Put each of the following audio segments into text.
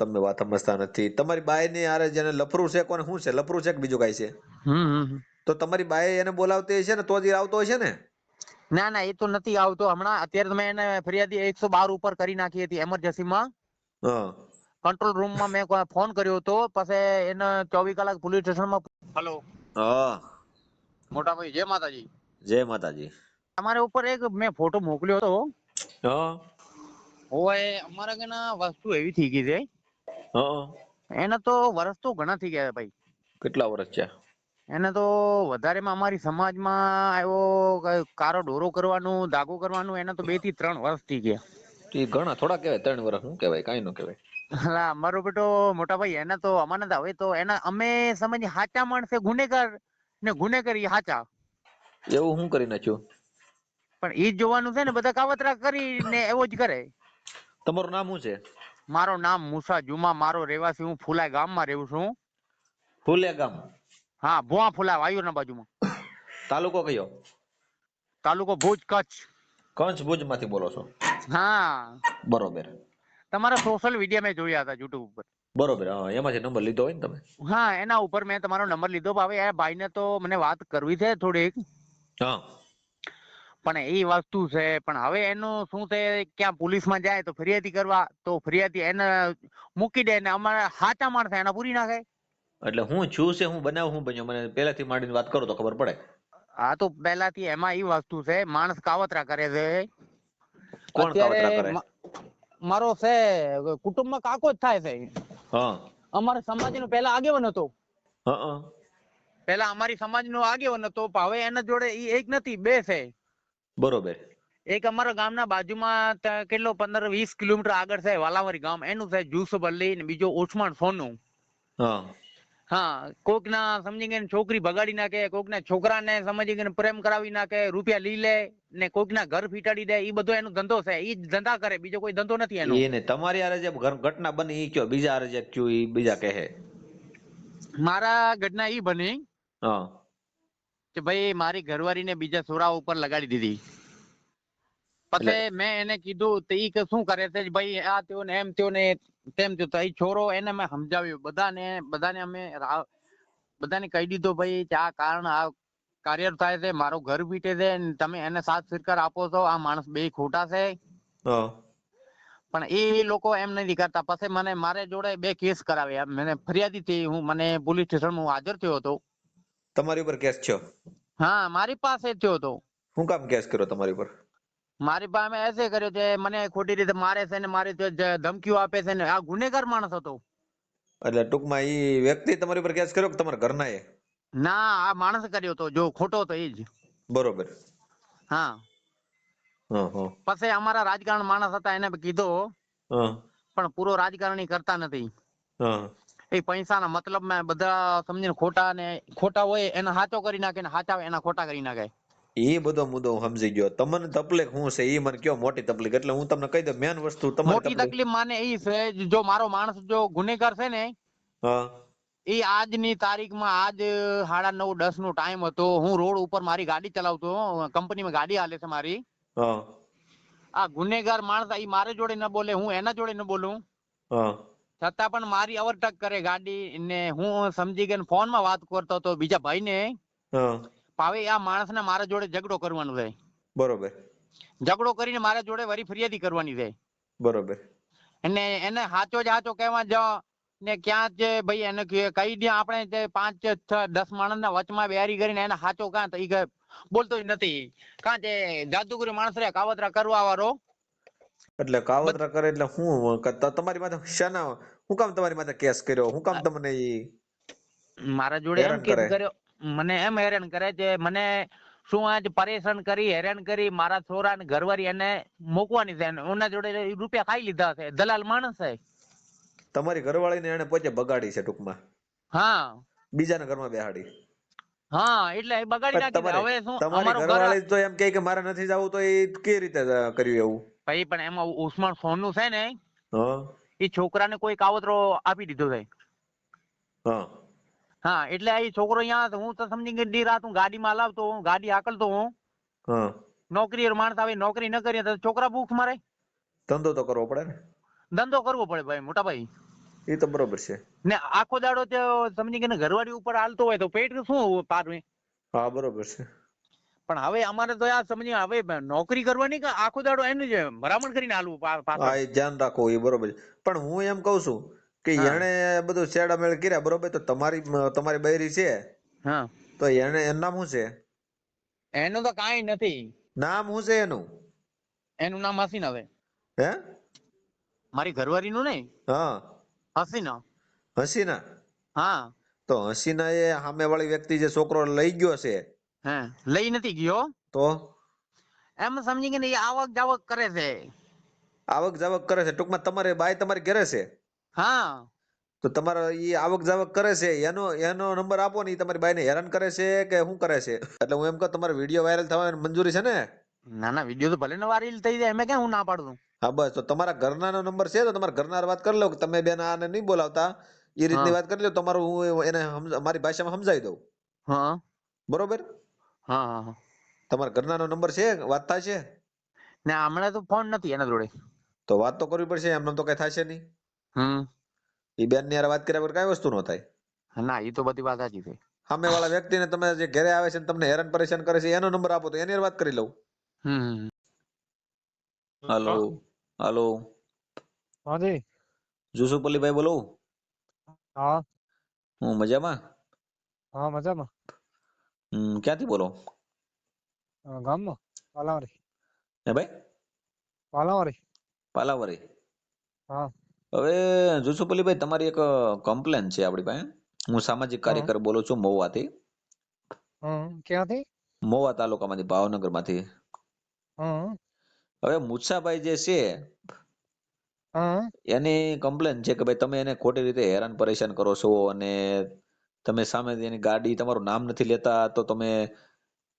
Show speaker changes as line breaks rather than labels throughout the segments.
તમે વાત સમજતા નથી. તમારી બાઈ ની આરે જેને લફરું છે કોને શું છે? લફરું છે કે બીજું કઈ છે. તો તમારી બાઈ એને બોલાવતી હશે ને તો જ આવતો હશે ને?
ના ના એ તો નથી આવતો. હમણાં અત્યારે તમે એને ફરિયાદી એકસો બાર ઉપર કરી નાખી હતી એમરજન્સીમાં
કંટ્રોલ
કંટ્રોલ રૂમમાં મેં ફોન કર્યો હતો. પછી એને ચોવીસ કલાક પોલીસ સ્ટેશનમાં હલો
હા.
મોટા ભાઈ જય માતાજી.
જય માતાજી.
તમારા ઉપર એક મેં ફોટો મોકલ્યો હતો.
હા.
ઓય અમારા કને વસ્તુ એવી થઈ ગઈ છે. એને તો વર્ષ તો ઘણા થઈ ગયા ભાઈ.
કેટલા વર્ષ છે
એને તો વધારેમાં અમારી સમાજમાં આવ્યો કારો ઢોરો કરવાનું દાગો કરવાનું એને તો બેથી ત્રણ વર્ષ થઈ ગયા.
એ ઘણા થોડા કહેવાય ત્રણ વર્ષ શું કહેવાય કાંઈ ન કહેવાય.
અલા અમારો બેટો મોટા ભાઈ એને તો અમાને હવે તો એના અમે સમજ હાચા માણસે ગુનેગાર ને ગુનેગાર એ હાચા.
એવું શું કરી નાખ્યું?
પણ એ જોવાનું છે ને બધા કાવતરા કરીને એવો જ કરે.
તમારું નામ શું છે?
મારું નામ મુસા જુમા મારો રહેવાસી હું ફુલાય ગામમાં રહું છું.
ફુલે ગામ?
હા ભુવા ફુલાઈ વાયુરના બાજુમાં.
તાલુકો કયો?
તાલુકો ભુજ કચ્છ.
કચ્છ ભુજમાંથી બોલો છો?
હા.
બરોબર.
તમારા સોશિયલ મીડિયા મેં જોયા હતા યુટ્યુબ ઉપર.
બરોબર હા એમાંથી નંબર લીધો હોય ને તમે?
હા એના ઉપર મેં તમારો નંબર લીધો ભાવે હવે એ ભાઈને તો મને વાત કરવી છે થોડીક.
હા.
પણ એ વસ્તુ છે પણ હવે એનું શું છે ક્યાં પોલીસમાં જાય તો ફરિયાદી કરવા તો ફરિયાદી એને મૂકી દે ને અમારા હાચા માણસ એના પૂરી નાખે.
એટલે હું છું છે હું બનાવ હું બન્યો મને પહેલાથી માંડીને વાત કરો તો ખબર પડે.
હા તો પહેલાથી એમાં એ વસ્તુ છે માણસ કાવતરા કરે છે.
કોણ કાવતરા કરે?
મારો છે કુટુંબમાં કાકો જ થાય છે.
હા.
અમારા સમાજનો પહેલા આગેવાન હતો.
હા પેલા
પહેલા અમારી સમાજનો આગેવાન હતો પણ હવે એના જોડે એ એક નથી બે છે.
બરોબર.
એક અમારા ગામના બાજુમાં કેટલો પંદર વીસ કિલોમીટર આગળ છે વાલાવરી ગામ. એનું છે જુસબલ્લી ને બીજો ઓસમાણ સોનું.
હા.
કોક ના સમજી ગઈને છોકરી બગાડી નાખે કોક ના છોકરાને સમજી ગઈને પ્રેમ કરાવી નાખે રૂપિયા લઈ લે ને કોક ના ઘર ફીટાડી દે એ બધો એનો ધંધો છે. એ ધંધા કરે બીજો કોઈ ધંધો નથી એનો.
એને તમારી આરે જે ઘટના બની ઈ કયો? બીજા આરે જે કયો એ બીજા કહે.
મારા ઘટના એ બની.
હા.
કે ભાઈ મારી ઘરવાળીને બીજા છોરા ઉપર લગાડી દીધી. પછી મેં એને કીધું તો ઈ કે શું કરે છે? ભાઈ આ તેઓ ને એમ તેઓ ને તેમ ત્યો તો છોરો એને મેં સમજાવ્યું. બધાને બધાને અમે બધાને કહી દીધો ભાઈ કે આ કારણ આ કાર્ય થાય છે મારું ઘર પીટે છે તમે એને સાથ સ્વીકાર આપો છો. આ માણસ બે ખોટા છે. પણ એ લોકો એમ નથી કરતા. પછી મને મારે જોડે બે કેસ કરાવ્યા. મને ફરિયાદી થી હું મને પોલીસ સ્ટેશન હું હાજર થયો હતો.
તમારી ઉપર કેસ થયો?
હા મારી પાસે થયો હતો
હું કામ કેસ કર્યો તમારી ઉપર?
મારી પાસે એસે કર્યો છે મને ખોટી રીતે મારે છે ને મારી ધમકીઓ આપે છે ને આ ગુનેગાર માણસ હતો.
એટલે ટૂંકમાં ઈ વ્યક્તિ તમારી ઉપર કેસ કર્યો કે તમારા ઘરના એ?
ના આ માણસ કર્યો હતો જો ખોટો હતો એ જ.
બરોબર.
હા. પછી અમારા રાજકારણ માણસ હતા એને કીધો. પણ પૂરો રાજકારણી કરતા નથી. એ પૈસાના મતલબમાં બધા સમજીને ખોટા ને ખોટા હોય એને સાચો કરી નાખે ને સાચા એના ખોટા કરી નાખે.
એ બધો મુદ્દો હું સમજી ગયો. તમને તકલીફ શું છે? એ મને કયો મોટી તકલીફ? એટલે હું તમને કહી દઉં મેન વસ્તુ તમારી
મોટી
તકલીફ.
માને એ છે જો મારો માણસ જો ગુનેગાર છે ને એ આજની તારીખમાં આજ સાડા નવ દસ નો ટાઈમ હતો. હું રોડ ઉપર મારી ગાડી ચલાવતો કંપનીમાં ગાડી હાલે છે મારી.
હા.
આ ગુનેગાર માણસ એ મારે જોડે ન બોલે હું એના જોડે ન બોલું.
હા.
છતાં પણ મારી ઓવરટેક કરે ગાડી ને હું સમજી ગયો ફોનમાં વાત કરતો હતો બીજા ભાઈ ને
હા
આ માણસ ને મારા જોડે ઝઘડો કરવાનો છે.
બરોબર.
ઝઘડો કરીને મારા જોડે વરી ફરિયાદી કરવાની છે.
બરોબર.
અને એને હાચો જ હાચો કહેવા જ ને ક્યાં છે ભાઈ એને કહી દે આપણે જે પાંચ છ દસ માણસ ના વચમાં બેરી કરીને એને હાચો કાં તો બોલતો જ નથી. કાં તે જાદુગરી માણસ રે કાવતરા કરવા વાળો?
એટલે કાવતરા કરે એટલે હું તમારી માથે શાના હું કામ તમારી માથે કેસ કર્યો? હું કામ તમને ઈ
મારા જોડે એમ કેસ
કરે.
કર્યો? મને એમ હેરાન કરે છે મને શું આજ પરેશાન કરી હેરાન કરી મારા છોરા ને ઘરવાળી એને મૂકવાની છે એના જોડે રૂપિયા ખાઈ લીધા છે. દલાલ માણસ છે.
તમારી ઘરવાળીને એને પોતે બગાડી છે ટૂંકમાં.
હા.
બીજાના ઘરમાં બેહાડી.
હા એટલે એ બગાડી નાખી હવે શું
તમારી ઘરવાળી તો એમ કહે કે મારે નથી જવું તો એ કે રીતે કર્યું એવું?
ભાઈ પણ એમાં ઉસ્માન સોનું છે ને એ છોકરાને કોઈ કાવતરો આપી દીધો છે.
હા.
હા એટલે એ છોકરો અહીંયા હું તો સમજી ગઈ રાત હું ગાડીમાં લાવતો હું ગાડી આકળતો હું. નોકરી માણસ આવે નોકરી ન કરીએ તો છોકરા ભૂખ મારે.
ધંધો તો કરવો પડે ને?
ધંધો કરવો પડે ભાઈ મોટા ભાઈ.
એ તો બરોબર છે.
ને આખો દાડો તે સમજી કે ઘરવાળી ઉપર હાલતો હોય તો પેટ શું પારવે
હા બરોબર છે.
પણ હવે અમારે તો આ સમજી હવે નોકરી કરવાની કે આખો દાડો એને જ ભરામણ કરીને હાલવું
હા એ ધ્યાન રાખો એ બરોબર છે. પણ હું એમ કહું છું કે. એણે બધું શેડામેળ કર્યા બરોબર? તો તમારી તમારી બૈરી છે?
હા.
તો એને એનું નામ શું છે?
એનું તો કાઈ નથી.
નામ શું છે એનું?
એનું નામ હસીન હવે.
હે?
મારી ઘરવાળીનું નહીં.
હા.
હસીના.
હસીના?
હા.
તો હસીના એ સામે વાળી વ્યક્તિ જે છોકરો લઈ ગયો છે
હે લઈ નથી ગયો?
તો?
એમ સમજી કે ને એ આવક જાવક કરે છે.
આવક જાવક કરે છે. ટૂંકમાં તમારે બાય તમારી ઘરે છે?
હા.
તો તમારો એ આવક જાવક કરે છે એનો એનો નંબર આપો ને તમારી બાઈને હેરાન કરે છે કે શું કરે છે? એટલે હું એમ કહું તમારો વીડિયો વાયરલ થવાની મંજૂરી છે ને?
ના ના વીડિયો તો ભલે ને વાયરલ થઈ જાય એમ કે હું ના પાડું?
હા બસ. તો તમારા ઘરનાનો નંબર છે તો તમારા ઘરના વાત કરી લો કે તમે બેન આને નહીં બોલાવતા. એ રીતની વાત કરી લો. તમારું હું એને મારી ભાષામાં સમજાવી દઉં.
હા.
બરોબર?
હા હા.
તમારા ઘરનાનો નંબર છે? વાત થશે?
ને હમણાં તો ફોન નથી એના જોડે.
તો વાત તો કરવી પડશે. એમને તો કઈ થશે નહીં.
હમ.
એ બેનની યાર વાત કર્યા વગર કઈ વસ્તુ ન થાય.
ના એ તો બધી વાત સાચી છે.
સામે વાળા વ્યક્તિને તમે જે ઘરે આવે છે તમને હેરાન પરેશાન કરે છે એનો નંબર આપો તો એની વાત કરી લઉં.
હમ
હાલો. હાલો.
હા જી.
જુસુપલ્લીભાઈ બોલો.
હા.
હું મજામાં?
હા મજામાં.
હમ, ક્યાંથી બોલો?
ગામમાં પાલાવારી
હે ભાઈ?
પાલાવારી
પાલાવરી
હા.
હવે જુસુપલ્લીભાઈ તમારી એક કમ્પ્લેન છે આપણી પાસે. હું સામાજિક કાર્યકર બોલું છું મહુવાથી.
હમ ક્યાંથી?
મહુવા તાલુકામાંથી ભાવનગરમાંથી.
હમ.
હવે મુસાભાઈ જે છે એની કમ્પ્લેન છે કે ભાઈ તમે એને ખોટી રીતે હેરાન પરેશાન કરો છો અને તમે સામે એની ગાડી તમારું નામ નથી લેતા તો તમે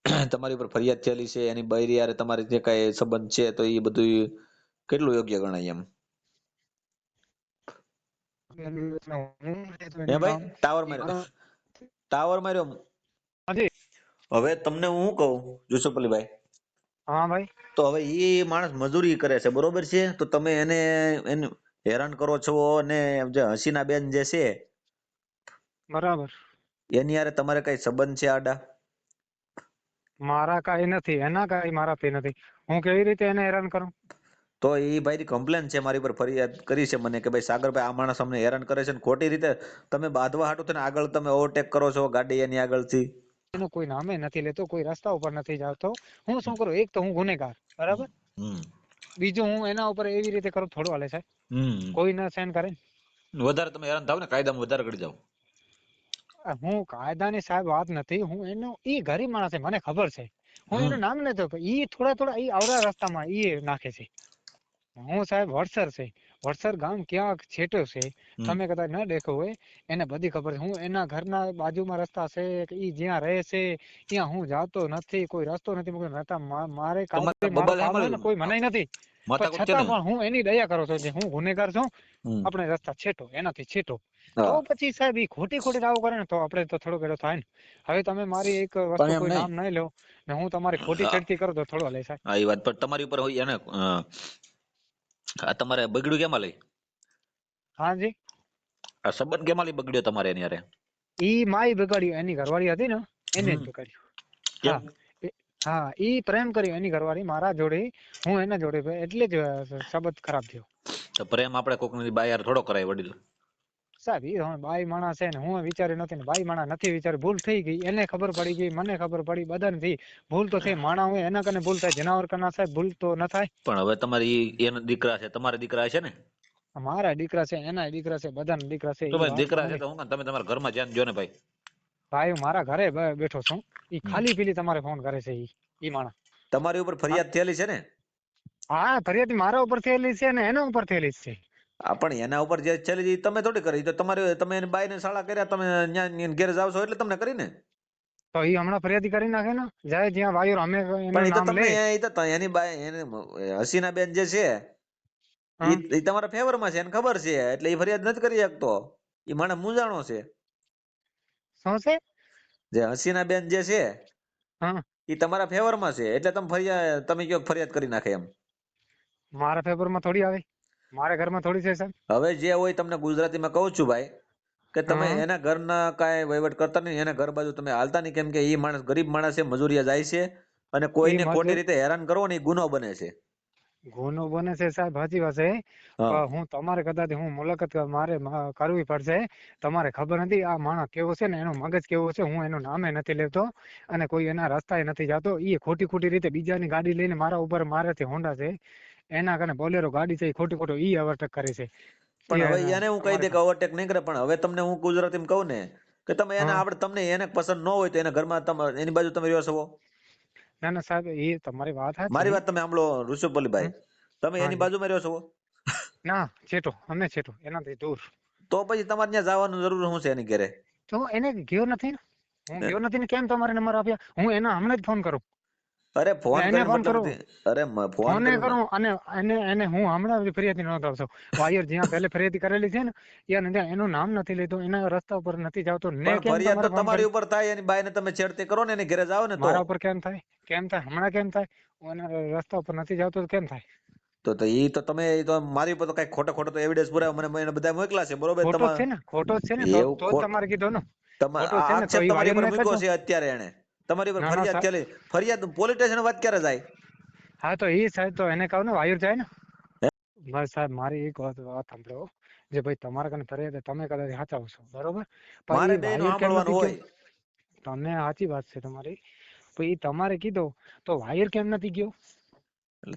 તમારી ઉપર ફરિયાદ થયેલી છે એની બૈરી યારે તમારી જે કઈ સંબંધ છે તો એ બધું કેટલું યોગ્ય ગણાય એમ? હે ભાઈ ટાવર માર્યો. ટાવર માર્યો. હવે તમને હું કહું યુસુફઅલીભાઈ
હા ભાઈ.
તો હવે એ માણસ મજૂરી કરે છે બરોબર છે? તો તમે એને એને હેરાન કરો છો અને જે હસીના બેન જે છે
બરાબર.
એની હારે તમારે કઈ સંબંધ છે આડા?
મારા કઈ નથી એના કાંઈ મારાથી નથી. હું કેવી રીતે એને હેરાન કરું?
તો એ ભાઈ કમ્પ્લેન છે મારી પર ફરિયાદ કરી છે મને કે ભાઈ સાગરભાઈ આ માણસ અમને હેરાન કરે છે ને ખોટી રીતે તમે બાંધવા હાટું થઈને આગળ તમે ઓવરટેક કરો છો ગાડી એની આગળથી.
એનું કોઈ નામે નથી લેતો કોઈ રસ્તા ઉપર નથી જતો. હું શું કરું? એક તો હું ગુનેગાર બરાબર? બીજું હું એના ઉપર એવી રીતે કરું થોડું હાલે સાહેબ કોઈ ના સહન કરે
વધારે તમે હેરાન થાવ ને કાયદામાં વધારે કરી જાવ
હું કાયદાની સાહેબ વાત નથી હું એનો એ ગરીબ માણસ છે મને ખબર છે. હું એનું નામ લેતો ઈ થોડા થોડા ઈ આવડા રસ્તામાં એ નાખે છે. હું સાહેબ વડસર છે. વડસર ગામ ક્યાંક છેટો છે. તમે કદાચ ન દેખો હોય એને બધી ખબર છે. હું એના ઘરના બાજુમાં રસ્તા છે ઈ જ્યાં રહે છે ત્યાં હું જાતો નથી કોઈ રસ્તો નથી મૂક્યો. નતા મારે? કોઈ મનાઈ નથી. છતાં પણ હું એની દયા કરો છો જે હું ગુનેગાર છું. આપણે રસ્તા છેટો એનાથી છેટો. તો પછી સાહેબ ઈ ખોટી ખોટી દાવો કરે ને તો આપણે તો થોડો ઘણો થાય ને. હવે તમે મારી એક વસ્તુ કોઈ નામ નહીં લો ને હું તમારી ખોટી ચડતી કરો તો થોડો લે સાહેબ.
આ વાત. પર તમારી ઉપર હોય એને આ તમારે બગડ્યું કેમાં લઈ?
હા જી.
આ સંબંધ કેમાં લઈ બગડ્યો તમારે એની અરે
ઈ માય બગાડ્યું એની ઘરવાળી હતી ને એને જ. બગાડ્યું? હા ઈ પ્રેમ કર્યો એની ઘરવાળી મારા જોડે હું એના જોડે એટલે જ સંબંધ ખરાબ થયો.
તો પ્રેમ આપણે કોકની ની બાય થોડો કરાય વડીલ.
સાહેબ ઈ હવે બાઈ માણસ છે ને હું વિચારી નથી ને બાઈ માણસ નથી વિચારી. ભૂલ થઈ ગઈ એને ખબર પડી ગઈ મને ખબર પડી બધાને થઈ ભૂલ તો થઈ માણા હોય એના કને ભૂલ થાય જનાવર કના સાહેબ ભૂલ તો ન થાય.
પણ હવે તમારી એના દીકરા છે તમારા દીકરા છે ને?
મારા દીકરા છે એના દીકરા છે બધાના દીકરા છે
તો ભાઈ દીકરા છે તો હું તમે તમારા ઘરમાં ધ્યાન દો ને ભાઈ.
ભાઈ હું મારા ઘરે બેઠો છું. ઈ ખાલી પીલી તમારે ફોન કરે છે ઈ ઈ માણસ.
તમારી ઉપર ફરિયાદ થયેલી છે ને?
હા ફરિયાદ મારા ઉપર થયેલી છે ને એના ઉપર થયેલી છે.
આ પણ એના ઉપર જે છે તમે થોડી કરી. તો તમારે તમે એની બાઈને શાળા કર્યા તમે ત્યાં ઘેર જાવ છો એટલે તમને કરીને?
તો એ હમણાં ફરિયાદી કરી નાખે ને? જાય જ્યાં વાયુ અમે
પણ એ તો તમે એ તો એની બાઈ એની હસીના બેન જે છે ઈ તમારા ફેવરમાં છે એને ખબર છે એટલે એ ફરિયાદ નથી કરી શકતો. એ માણસ મૂંઝાણો છે.
શું છે?
જે હસીના બેન જે છે
હા.
એ તમારા ફેવરમાં છે એટલે તમે ફરિયાદ તમે કયો ફરિયાદ કરી નાખે એમ.
મારા ફેવરમાં થોડી આવે. મારા ઘરમાં થોડી છે સાહેબ.
હવે જે હોય તમને ગુજરાતીમાં કહું છું ભાઈ કે તમે એના ઘરના કાંઈ વહીવટ કરતા નહીં એના ઘર બાજુ તમે હાલતા નહીં કેમ કે એ માણસ ગરીબ માણસ છે મજૂરિયા જાય છે અને કોઈને ખોટી રીતે હેરાન કરવો ને એ ગુનો બને છે.
ગુનો બને છે સાહેબ સાચી વાત છે.
હું.
તમારે કદાચ હું મુલાકાત મારે કરવી પડશે. તમારે ખબર નથી આ માણસ કેવો છે ને એનો મગજ કેવો છે હું એનું નામે નથી લેતો અને કોઈ એના રસ્તાએ નથી જતો એ ખોટી ખોટી રીતે બીજાની ગાડી લઈને મારા ઉપર મારેથી હોન્ડા છે. એના કારણે બોલેરો ગાડી છે ખોટી ખોટો ઈ ઓવરટેક કરે છે.
પણ હવે એને હું કહી દે કે ઓવરટેક નહીં કરે પણ હવે તમને હું ગુજરાતીમાં કહું ને કે તમે એને આપણે તમને એને પસંદ ન હોય તો એના ઘરમાં તમે એની બાજુ તમે રહ્યો છો?
ના ના સાહેબ એ તમારી વાત હા
મારી વાત તમે સાંભળો ઋષભપલ્લીભાઈ. તમે એની. બાજુમાં રહ્યો છો?
ના છેટો અમે છેટો એનાથી દૂર.
તો પછી તમારે ત્યાં જવાનું જરૂર શું છે એની ઘરે?
તો એને ગયો નથી ને? હું ગયો નથી ને કેમ તમારે નંબર આપ્યા? હું એને હમણાં જ ફોન કરું.
અરે ફોન
ફોન કરું.
અરે ફોન
કરું અને એને એને હું હમણાં જ ફરિયાદી નોંધાવશો વાયર જ્યાં પહેલે ફરિયાદી કરેલી છે ને ત્યાં ત્યાં એનું નામ નથી લેતો એના રસ્તા ઉપર નથી જાવતો ને કેમ
ફરિયાદ તો
તમારી
ઉપર થાય એની બાઈને તમે છેડતી કરો ને એની ઘરે જાઓ ને તો.
મારા ઉપર કેમ થાય? કેમ થાય? હમણાં કેમ થાય? એના રસ્તા ઉપર નથી જાવતો તો કેમ થાય?
તો તો ઈ તો તમે ઈ તો મારી ઉપર તો કઈ ખોટો ખોટો તો એવિડન્સ પુરાવો મને મને બધા મોકલા છે બરોબર? તમારે
ખોટો છે ને તો તમારે કીધો ને.
તમારે આક્ષેપ તમારી ઉપર મૂક્યો છે અત્યારે એને તમારી ઉપર ફરિયાદ ચાલે. ફરિયાદ પોલીસ સ્ટેશન વાત ક્યારે જાય
હા તો એ સાહેબ તો એને કહું ને વાયુર જાય ને. બસ સાહેબ મારી એક વાત વાત સાંભળો જે ભાઈ તમારા કને ફરિયાદ તમે કદાચ સાચા છો બરોબર?
મારે
કેમ
સાંભળવાનું હોય?
તમને સાચી વાત છે તમારી. પણ ઈ તમારે કીધો તો વાયર કેમ નથી ગયો?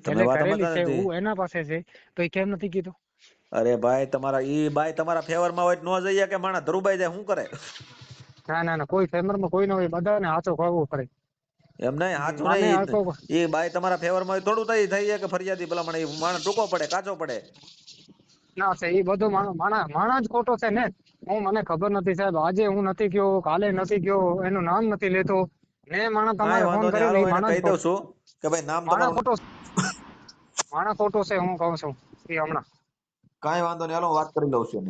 એટલે વાત
કરેલી છે હું એના પાસે છે તો એ કેમ નથી કીધું?
અરે ભાઈ તમારા ઈ ભાઈ તમારા ફેવરમાં હોય તો ન જઈએ કે માણા ધરુબાઈ જાય શું કરે?
ના ના ના કોઈ ફેમરમાં કોઈ ન હોય બધાને હાથો ખાવો પડે
એમ નહીં સાચું નહીં. એ બાય તમારા ફેવરમાં થોડું થઈ થઈ જાય કે ફરિયાદી ભલા મને માણસ ટૂંકો પડે કાચો પડે.
ના છે એ બધું માણસ માણા માણા જ ખોટો છે ને. હું મને ખબર નથી સાહેબ આજે હું નથી ગયો કાલે નથી ગયો એનું નામ નથી લેતો. ને
માણસ
તમારે ફોન
નહીં
કર્યો
હાલો
ઈ
એને
માણા જ
કહી દઉં છું કે ભાઈ નામ તમારું
ખોટો માણસ ખોટો છે હું કહું છું એ હમણાં.
કાંઈ વાંધો નહીં હાલો વાત કરી લઉં છું